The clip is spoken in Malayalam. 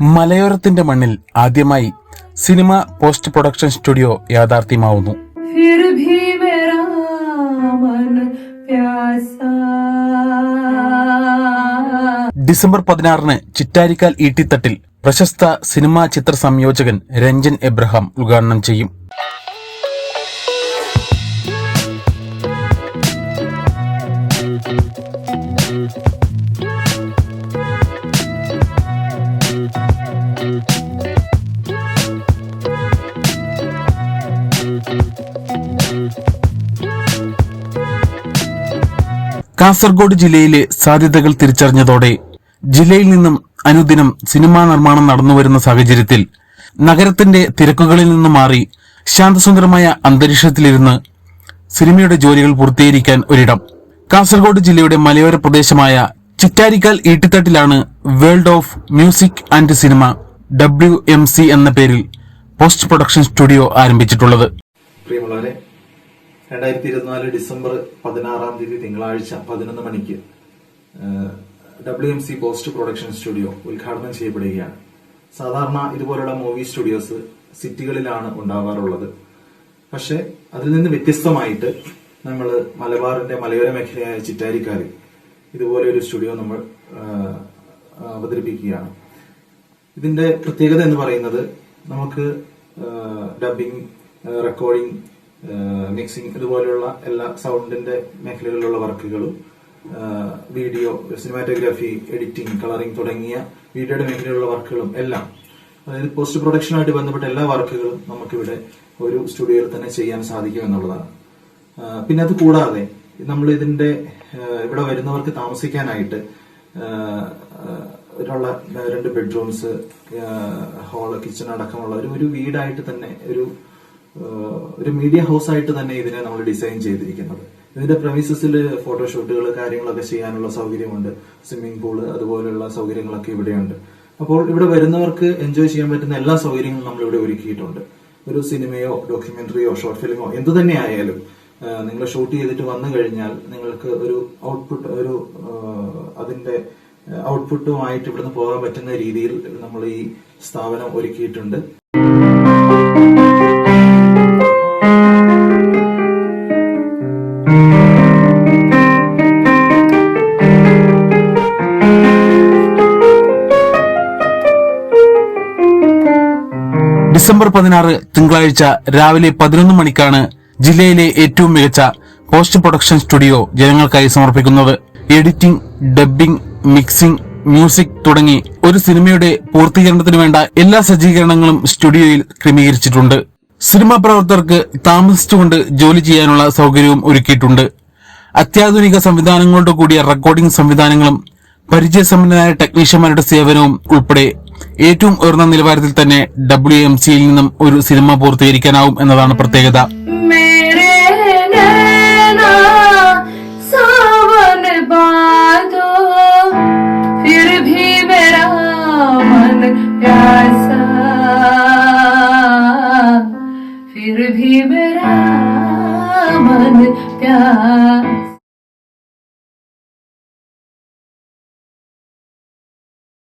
മലയോരത്തിന്റെ മണ്ണിൽ ആദ്യമായി സിനിമ പോസ്റ്റ് പ്രൊഡക്ഷൻ സ്റ്റുഡിയോ യാഥാർത്ഥ്യമാവുന്നു. ഡിസംബർ പതിനാറിന് ചിറ്റാരിക്കാൽ ഈട്ടിത്തട്ടിൽ പ്രശസ്ത സിനിമാ ചിത്ര സംയോജകൻ രഞ്ജൻ എബ്രഹാം ഉദ്ഘാടനം ചെയ്യും. കാസർഗോഡ് ജില്ലയിലെ സാധ്യതകൾ തിരിച്ചറിഞ്ഞതോടെ ജില്ലയിൽ നിന്നും അനുദിനം സിനിമാ നിർമ്മാണം നടന്നുവരുന്ന സാഹചര്യത്തിൽ നഗരത്തിന്റെ തിരക്കുകളിൽ നിന്നും മാറി ശാന്തസുന്ദരമായ അന്തരീക്ഷത്തിലിരുന്ന് സിനിമയുടെ ജോലികൾ പൂർത്തീകരിക്കാൻ ഒരിടം. കാസർഗോഡ് ജില്ലയുടെ മലയോര പ്രദേശമായ Chittarikkal ഈട്ടിത്തട്ടിലാണ് world of music and cinema W M C എന്ന പേരിൽ പോസ്റ്റ് പ്രൊഡക്ഷൻ സ്റ്റുഡിയോ ആരംഭിച്ചിട്ടുള്ളത്. രണ്ടായിരത്തി ഇരുപത്തിനാല് ഡിസംബർ പതിനാറാം തീയതി തിങ്കളാഴ്ച പതിനൊന്ന് മണിക്ക് W M C post production studio ഉദ്ഘാടനം ചെയ്യപ്പെടുകയാണ്. സാധാരണ ഇതുപോലുള്ള മൂവി സ്റ്റുഡിയോസ് സിറ്റികളിലാണ് ഉണ്ടാവാറുള്ളത്. പക്ഷെ അതിൽ നിന്ന് വ്യത്യസ്തമായിട്ട് നമ്മൾ മലബാറിന്റെ മലയോര മേഖലയായ ചിറ്റാരിക്കാലിൽ ഇതുപോലെ ഒരു സ്റ്റുഡിയോ നമ്മൾ അവതരിപ്പിക്കുകയാണ്. ഇതിന്റെ പ്രത്യേകത എന്ന് പറയുന്നത് നമുക്ക് ഡബിങ് റെക്കോർഡിംഗ് മിക്സിംഗ് ഇതുപോലെയുള്ള എല്ലാ സൗണ്ടിന്റെ മേഖലകളിലുള്ള വർക്കുകളും വീഡിയോ സിനിമാറ്റോഗ്രാഫി എഡിറ്റിംഗ് കളറിംഗ് തുടങ്ങിയ വീഡിയോയുടെ മേഖലയിലുള്ള വർക്കുകളും എല്ലാം അതായത് പോസ്റ്റ് പ്രൊഡക്ഷനുമായിട്ട് ബന്ധപ്പെട്ട എല്ലാ വർക്കുകളും നമുക്കിവിടെ ഒരു സ്റ്റുഡിയോയിൽ തന്നെ ചെയ്യാൻ സാധിക്കും എന്നുള്ളതാണ്. പിന്നെ അത് കൂടാതെ നമ്മൾ ഇതിന്റെ ഇവിടെ വരുന്നവർക്ക് താമസിക്കാനായിട്ട് ഉള്ള രണ്ട് ബെഡ്റൂംസ് ഹാൾ കിച്ചൺ അടക്കമുള്ള ഒരു ഒരു വീടായിട്ട് തന്നെ ഒരു ഒരു മീഡിയ ഹൗസ് ആയിട്ട് തന്നെ ഇതിനെ നമ്മൾ ഡിസൈൻ ചെയ്തിരിക്കുന്നത്. ഇതിന്റെ പ്രമിസസിൽ ഫോട്ടോഷൂട്ടുകൾ കാര്യങ്ങളൊക്കെ ചെയ്യാനുള്ള സൗകര്യമുണ്ട്. സ്വിമ്മിംഗ് പൂൾ അതുപോലെയുള്ള സൗകര്യങ്ങളൊക്കെ ഇവിടെയുണ്ട്. അപ്പോൾ ഇവിടെ വരുന്നവർക്ക് എൻജോയ് ചെയ്യാൻ പറ്റുന്ന എല്ലാ സൗകര്യങ്ങളും നമ്മൾ ഇവിടെ ഒരുക്കിയിട്ടുണ്ട്. ഒരു സിനിമയോ ഡോക്യുമെന്ററിയോ ഷോർട്ട് ഫിലിമോ എന്തു തന്നെ ആയാലും നിങ്ങൾ ഷൂട്ട് ചെയ്തിട്ട് വന്നു കഴിഞ്ഞാൽ നിങ്ങൾക്ക് ഒരു ഔട്ട്പുട്ട് ഒരു അതിന്റെ ഔട്ട്പുട്ടുമായിട്ട് ഇവിടുന്ന് പോകാൻ പറ്റുന്ന രീതിയിൽ നമ്മൾ ഈ സ്ഥാപനം ഒരുക്കിയിട്ടുണ്ട്. ഡിസംബർ പതിനാറ് തിങ്കളാഴ്ച രാവിലെ പതിനൊന്ന് മണിക്കാണ് ജില്ലയിലെ ഏറ്റവും മികച്ച പോസ്റ്റ് പ്രൊഡക്ഷൻ സ്റ്റുഡിയോ ജനങ്ങൾക്കായി സമർപ്പിക്കുന്നത്. എഡിറ്റിംഗ് ഡബ്ബിംഗ് മിക്സിംഗ് മ്യൂസിക് തുടങ്ങി ഒരു സിനിമയുടെ പൂർത്തീകരണത്തിന് വേണ്ട എല്ലാ സജ്ജീകരണങ്ങളും സ്റ്റുഡിയോയിൽ ക്രമീകരിച്ചിട്ടുണ്ട്. സിനിമാ പ്രവർത്തകർക്ക് താമസിച്ചുകൊണ്ട് ജോലി ചെയ്യാനുള്ള സൗകര്യവും ഒരുക്കിയിട്ടുണ്ട്. അത്യാധുനിക സംവിധാനങ്ങളോട് കൂടിയ റെക്കോർഡിംഗ് സംവിധാനങ്ങളും പരിചയസമ്പന്നരായ ടെക്നീഷ്യന്മാരുടെ സേവനവും ഉൾപ്പെടെ ഏറ്റവും ഉയർന്ന നിലവാരത്തിൽ തന്നെ ഡബ്ല്യു എം സിയിൽ നിന്നും ഒരു സിനിമ പൂർത്തീകരിക്കാനാവും എന്നതാണ് പ്രത്യേകത.